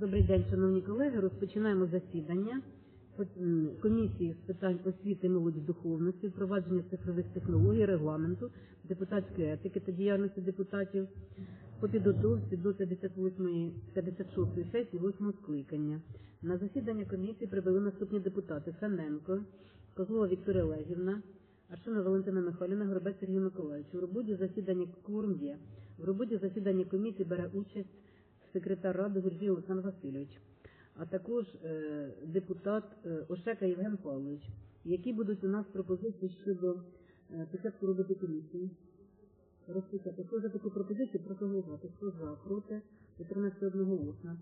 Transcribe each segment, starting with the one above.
Добрий день, шановні колеги. Розпочинаємо засідання комісії з питань освіти, молоді, духовності, впровадження цифрових технологій, регламенту, депутатської етики та діяльності депутатів по підготовці до 58-ї 56-ї сесії 8 скликання. На засідання комісії прибули наступні депутати: Фененко, Козлова Вікторія Олегівна, Аршина Валентина Михайлівна, Горобець Сергій Миколаївич. У роботі засідання кворум є. В роботі засідання комісії бере участь секретар ради Гуржій Олександр Васильович, а також е, депутат е, Ошека Євген Павлович. Які будуть у нас пропозиції щодо е, початку роботи комісії? Розпочати. Хто за таку пропозицію? Прошу голосувати. Хто за, проти, утримався одноголосно.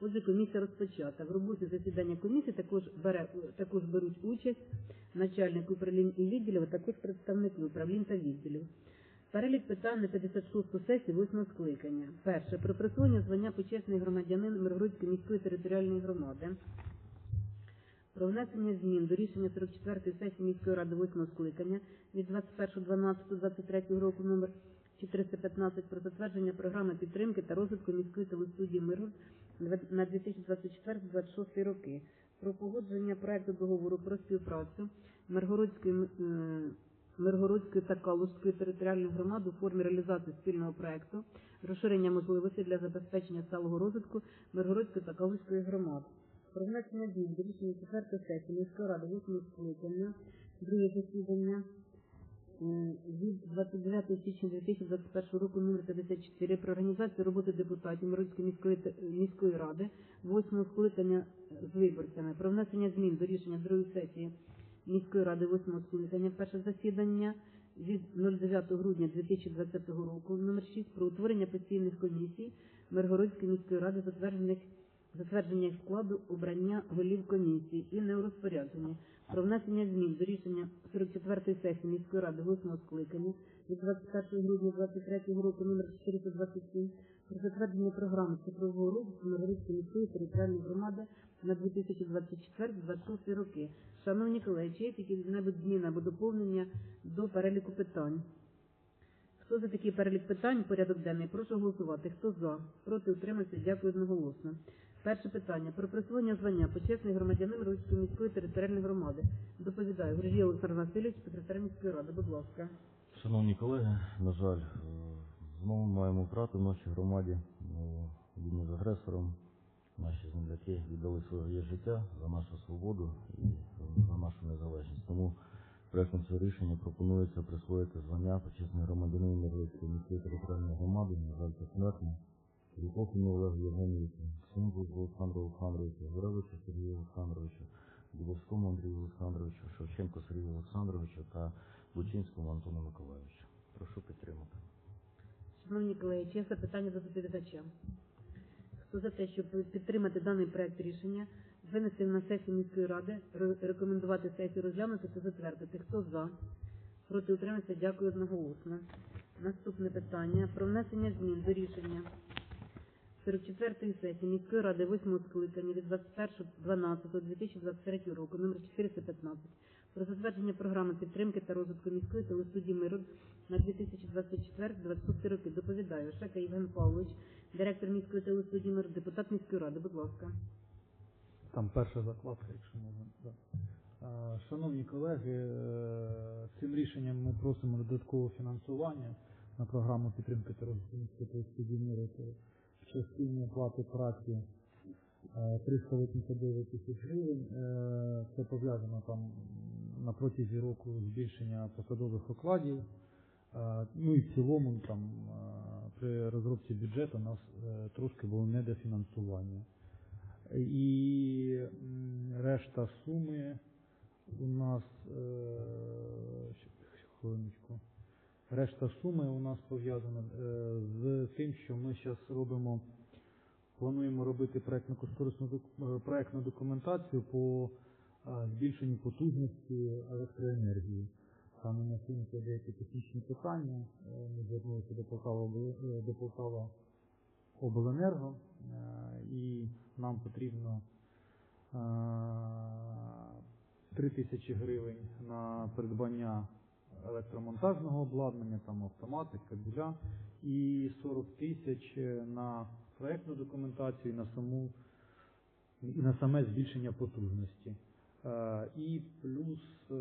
Отже, комісія розпочата. В роботі засідання комісії також, бере, також беруть участь начальник управлінь і відділів, а також представники управлінь та відділів. Перелік питань на 56-ту сесію 8 скликання. Перше. Про присвоєння звання почесний громадянин Миргородської міської територіальної громади. Про внесення змін до рішення 44-ї сесії міської ради 8 скликання від 21.12.23 року номер 415 про затвердження програми підтримки та розвитку міської телестудії Миргород на 2024-2026 роки. Про погодження проекту договору про співпрацю Миргородської е, Миргородської та Калузької територіальної громади у формі реалізації спільного проекту, розширення можливостей для забезпечення сталого розвитку Миргородської та Калузької громад. Про внесення змін до рішення 4 сесії міської ради 8 скликання, друге засідання е, від 29 січня 2021 року номер 54 про організацію роботи депутатів Миргородської міської те- міської ради 8 скликання з виборцями. Про внесення змін до рішення другої сесії міської ради 8 скликання, перше засідання від 09 грудня 2020 року, номер 6 про утворення постійних комісій Миргородської міської ради, затверджених затвердження їх складу, обрання голів комісії і не у. Про внесення змін до рішення 44-ї сесії міської ради 8 скликання від 21 грудня 2023 року номер 427 про затвердження програми цифрового розвитку Миргородської міської територіальної громади на 2024-2026 роки. Шановні колеги, чи є які-небудь зміни або доповнення до переліку питань? Хто за такий перелік питань, порядок денний, прошу голосувати. Хто за? Проти утримався, дякую одноголосно. Перше питання про присвоєння звання почесний громадянин Руської міської територіальної громади. Доповідаю Грижій Олександр Васильович, секретар міської ради. Будь ласка. Шановні колеги, на жаль, е, знову маємо втрату в нашій громаді у з агресором. Наші земляки віддали своє життя за нашу свободу і за нашу незалежність. Тому проектом цього рішення пропонується присвоїти звання почесний громадянин Миргородської міської територіальної громади, на жаль, посмертно, Вікохіну Олегу Євгенійовичу, Симбу Олександру Олександровичу, Гуревичу Сергію Олександровичу, Дубовському Андрію Олександровичу, Шевченко Сергію Олександровичу та Лучинському Антону Миколаївичу. Прошу підтримати. Шановні колеги, чи є запитання до доповідача? Хто за те, щоб підтримати даний проект рішення, винести на сесію міської ради, рекомендувати сесію розглянути та затвердити? Хто за? Проти утримався, дякую одноголосно. Наступне питання про внесення змін до рішення 44-ї сесії міської ради 8 скликання від 21.12.2023 року номер 415 про затвердження програми підтримки та розвитку міської телестудії «Мирот» на 2024-2026 роки. Доповідаю Шека Євген Павлович, директор міської телестудії «Мирот», депутат міської ради. Будь ласка. Там перша закладка, якщо можна. Шановні колеги, е, цим рішенням ми просимо додаткове фінансування на програму підтримки «Мирот» в частині оплати праці е, 389 тисяч гривень. Е, Це пов'язано там на протязі року збільшення посадових окладів. Е, Ну і в цілому там е, при розробці бюджету у нас е, трошки було недофінансування. І решта суми у нас е, хвилиночку. Решта суми у нас пов'язана е, з тим, що ми зараз робимо, плануємо робити док- е, документацію по збільшенню потужності електроенергії. Там у нас виникли деякі технічні питання. Е, Ми звернулися до Полтава е, до Полтава обленерго е, і нам потрібно е, 3 тисячі гривень на придбання електромонтажного обладнання, там автомати, кабеля, і 40 тисяч на проектну документацію і на саму і на саме збільшення потужності. Е, І плюс е,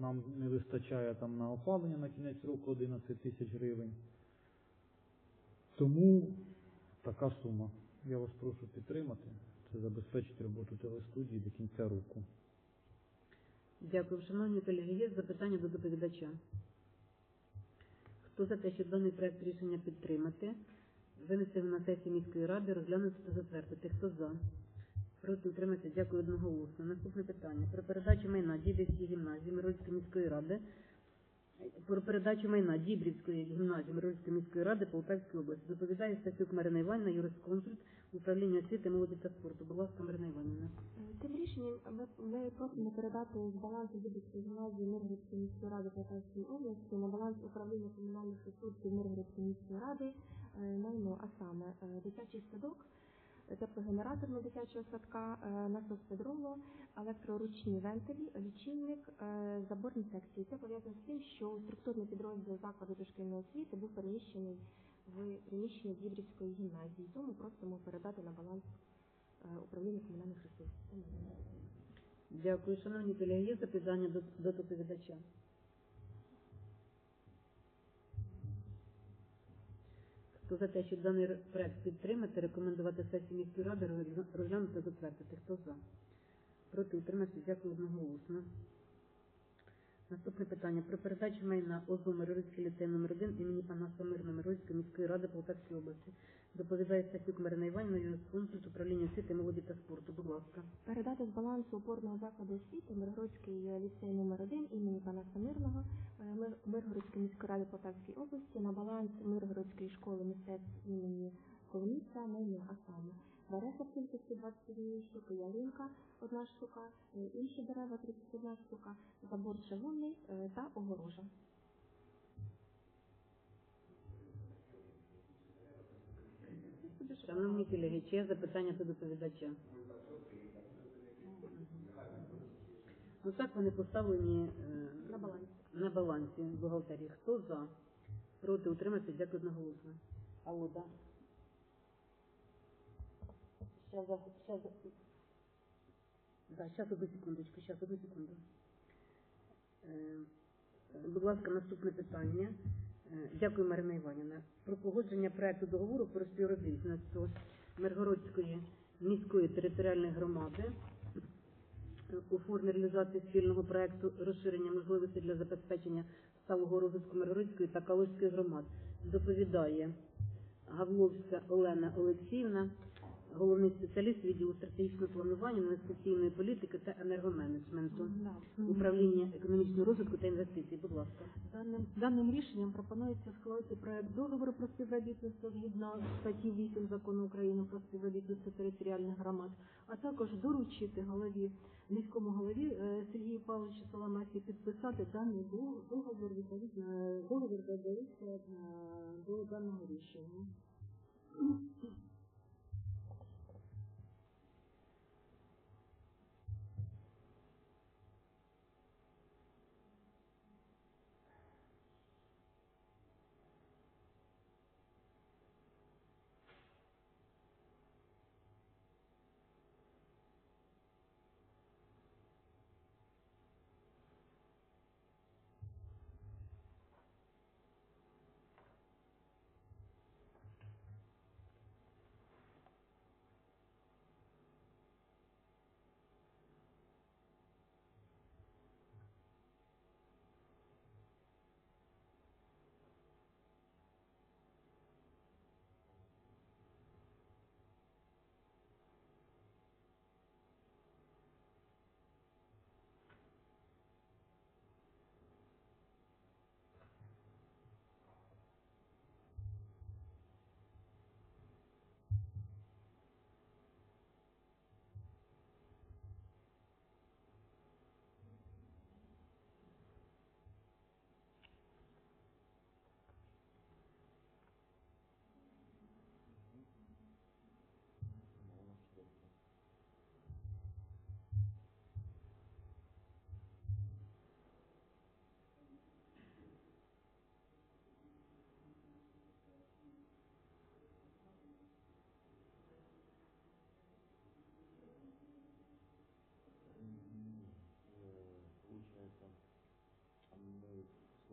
нам не вистачає там на опалення на кінець року 11 тисяч гривень. Тому така сума. Я вас прошу підтримати. Це забезпечить роботу телестудії до кінця року. Дякую, шановні колеги. Є запитання до доповідача? Хто за те, щоб даний проект рішення підтримати, винести на сесію міської ради, розглянути та затвердити? Хто за? Проти утримати. Дякую одноголосно. Наступне питання. Про передачу майна Дібрівської гімназії Мирольської міської ради. Про передачу майна Дібрівської гімназії Мирольської міської ради Полтавської області. Доповідає Стасюк Марина Іванівна, юрисконсульт управління освіти, молоді та спорту. Будь ласка, Марина Іванівна. Цим рішенням ми, ми просимо передати з балансу Дібрівської гімназії Миргородської міської ради Полтавської області на баланс управління комунальних ресурсів Миргородської міської ради е, майно, а саме е, дитячий садок, теплогенераторного дитячого садка, е, насос Педрово, електроручні вентилі, лічильник, е, заборні секції. Це пов'язано з тим, що структурний підрозділ закладу дошкільної освіти був переміщений в приміщення Дібрівської гімназії. Тому просимо передати на баланс е, управління комунальних ресурсів. Дякую, шановні колеги. Є запитання до доповідача? Хто за те, щоб даний проект підтримати, рекомендувати сесії міської ради розглянути затвердити? Хто за? Проти утримався. Дякую одноголосно. Наступне питання про передачу майна ОЗУ Миргородський ліцей номер 1 імені Панаса Мирна Миргородської міської ради Полтавської області. Доповідає Стасюк Марина Іванівна, юрисконсульт управління освіти, молоді та спорту. Будь ласка. Передати з балансу опорного закладу освіти Миргородський е, ліцей номер 1 імені Панаса Мирного е, Миргородської міської ради Полтавської області на баланс Миргородської школи мистецтв імені Коломійця майно, а саме береза в кількості 21 штуки, ялинка одна штука, е, інші дерева 31 штука, забор чавунний та огорожа. Шановні колеги, чи є запитання до доповідача? Ну так вони поставлені е, На балансі. на балансі бухгалтерії. Хто за? Проти утримався, дякую одноголосно. Алло, да. Сейчас, сейчас, да, сейчас одну секундочку, сейчас одну секунду. Е, Будь ласка, наступне питання. Е, Дякую, Марина Іванівна. Про погодження проекту договору про співробітництво Миргородської міської територіальної громади у формі реалізації спільного проекту розширення можливостей для забезпечення сталого розвитку Миргородської та Калузької громад. Доповідає Гавловська Олена Олексіївна, головний спеціаліст відділу стратегічного планування, інвестиційної політики та енергоменеджменту, управління економічного розвитку та інвестицій. Будь ласка. Даним, даним рішенням пропонується схвалити проект договору про співробітництво згідно статті 8 закону України про співробітництво територіальних громад, а також доручити голові міському голові е, Сергію Павловичу Соломасі підписати даний до- договір відповідно е, договір додається е, до даного рішення.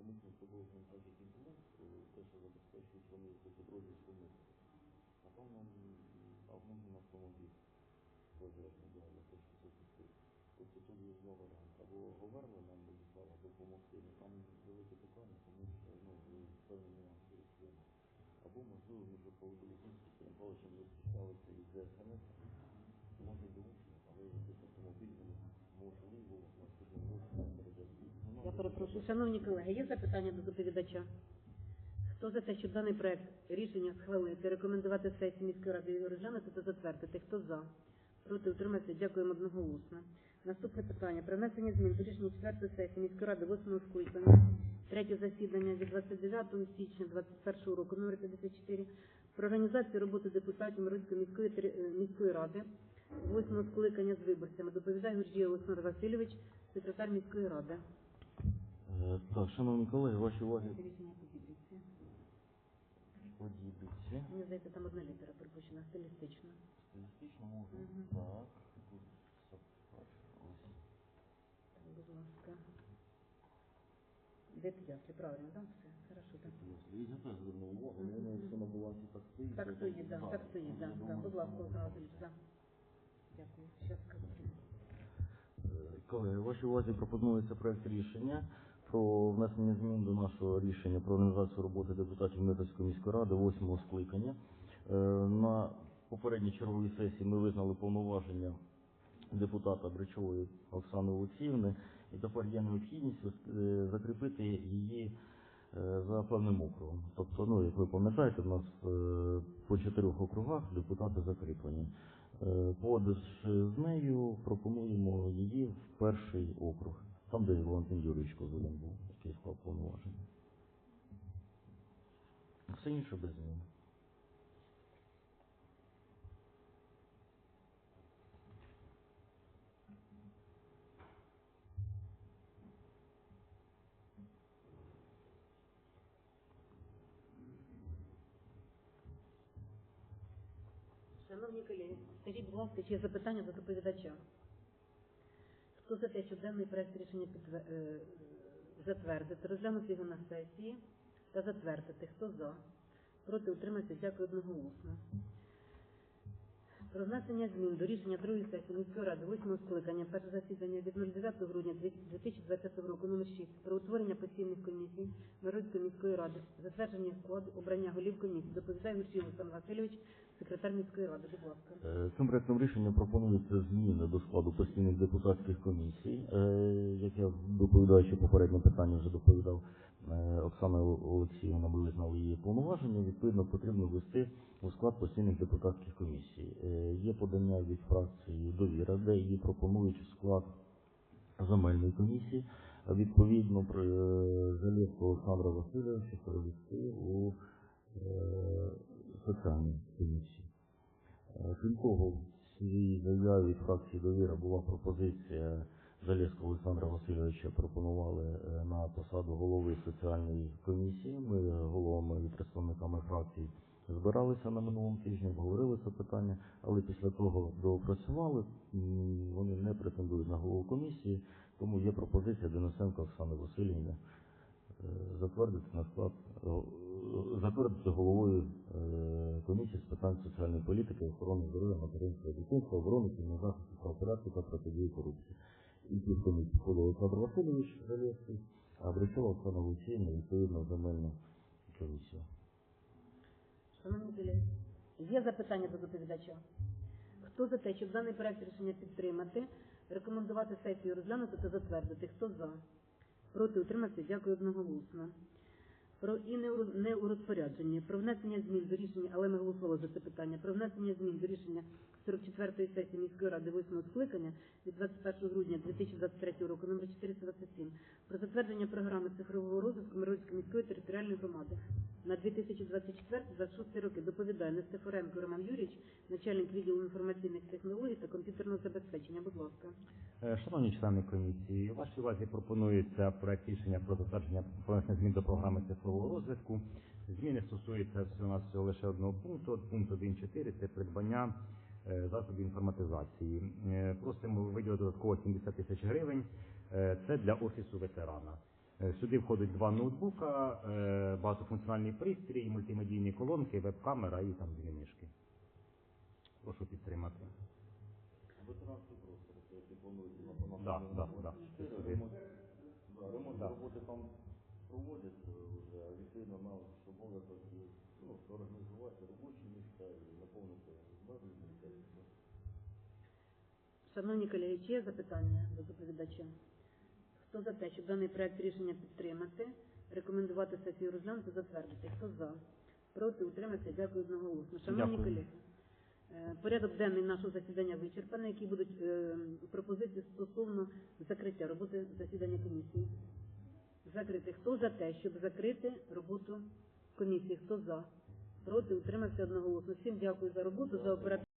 Комісії з тобою так як і було, е, те, що забезпечують вони. Напевно, м, а можна на автомобіль пожежний для те, що це купити. Тобто тут є два варіанти. Або Говерла нам Владислава допомогти, ну там велике питання, тому що ну, певні нюанси є. Або можливо, ми вже по Сергієм Павловичем зустрічалися із ДСНС, може долучення, але якийсь автомобіль ну, Ну, нам Я перепрошую, шановні колеги, є запитання до доповідача? Хто за те, щоб даний проект рішення схвалити, рекомендувати сесії міської ради розглянути та затвердити? Хто за? Проти утриматися? Дякуємо одноголосно. Наступне питання. Про внесення змін до рішення 4 сесії міської ради 8 скликання, третє засідання від 29 січня 2021 року, номер 54, про організацію роботи депутатів Мирської міської, міської ради, 8 скликання з виборцями. Доповідає Гурджій Олександр Васильович, секретар міської ради. Е, Так, шановні колеги, ваші уваги Рішення подібниці. подібниці. Мені здається, там одна літера припущена, стилістично. Стилістично може. Мгм. Так, тут все ось. Будь ласка. Де ясли, правильно, там все? Хорошо, так. Я теж звернув увагу, але воно все на балансі так стоїть. Так то стоїть, да, да, так стоїть, да, да. Будь ласка, Олександр Васильович, за. Дякую. Скажу. Е, Колеги, вашій увазі пропонується проект рішення про внесення змін до нашого рішення про організацію роботи депутатів Мирської міської ради 8 скликання. Е, На попередній черговій сесії ми визнали повноваження депутата Бричової Оксани Олексіївни, і тепер є необхідність е, закріпити її за певним округом. Тобто, ну, як ви пам'ятаєте, в нас по чотирьох округах депутати закріплені. Е, Погодивши з нею, пропонуємо її в перший округ, там, де Валентин Юрійович Козулін був, який склав повноваження. Все інше без змін. Шановні колеги, скажіть, будь ласка, чи запитання до доповідача? Хто за те, щоб даний проект рішення підтвер- е, затвердити, розглянути його на сесії та затвердити? Хто за? Проти утриматися? Дякую одноголосно. Про внесення змін до рішення другої сесії міської ради 8 скликання, перше засідання від 09 грудня 2020 року номер 6 про утворення постійних комісій Мирської міської ради, затвердження складу, обрання голів комісії. Доповідає Гурчій Олександр Васильович, секретар міської ради. Будь ласка. Е, Цим проектом рішення пропонуються зміни до складу постійних депутатських комісій. Е, Як я доповідаючи попереднє питання вже доповідав е, Оксана Олексіївна, визнали її повноваження. Відповідно, потрібно ввести у склад постійних депутатських комісій. Є подання від фракції довіра, де її пропонують склад земельної комісії. Відповідно, е, Олександра Васильовича перевести у соціальну комісію. Е, Крім того, в цій заяві від фракції довіра була пропозиція Залєвського Олександра Васильовича пропонували е, на посаду голови соціальної комісії. Ми головами і представниками фракції збиралися на минулому тижні, обговорили це питання, але після того доопрацювали. Вони не претендують на голову комісії, тому є пропозиція Денисенко Оксани Васильівни е, затвердити на склад затвердити головою комісії з питань соціальної політики, охорони здоров'я, материнства, дитинства, оборони, цивільного захисту правопорядку та протидії корупції. І комісію входив Олександр Васильович Залєвський, а Бричова Оксана Олексіївна, відповідно, земельну комісію. Шановні колеги, є запитання до доповідача? Хто за те, щоб даний проект рішення підтримати, рекомендувати сесію розглянути та затвердити? Хто за? Проти утримався? Дякую одноголосно. Про і не у, не про внесення змін до рішення, але ми голосували за це питання, про внесення змін до рішення 44-ї сесії міської ради 8 скликання від 21 грудня 2023 року номер 427 про затвердження програми цифрового розвитку Миронської міської територіальної громади на 2024-2026 роки доповідає Нестефоренко Роман Юрійович, начальник відділу інформаційних технологій та комп'ютерного забезпечення. Будь ласка. Е, Шановні члени комісії, у вашій увазі пропонується проект рішення про затвердження внесення змін до програми цифрового розвитку. Зміни стосуються всього лише одного пункту. Пункт 1.4 – це придбання засобів інформатизації. Е, Просимо виділити додатково 70 тисяч гривень. Е, Це для офісу ветерана. Е, Сюди входить два ноутбука, е, багатофункціональний пристрій, мультимедійні колонки, веб-камера і там дві мішки. Прошу підтримати. На Да, да, да. Це сюди. Ремонт роботи там проводяться вже, відповідно нам Шановні колеги, чи є запитання до доповідача? Хто за те, щоб даний проект рішення підтримати, рекомендувати сесію розглянути, затвердити? Хто за? Проти утримався? Дякую одноголосно. Шановні Дякую. колеги, е, порядок денний нашого засідання вичерпаний. Які будуть е, пропозиції стосовно закриття роботи засідання комісії? Закрити. Хто за те, щоб закрити роботу комісії? Хто за? Проти утримався одноголосно. Всім дякую за роботу, за оперативну.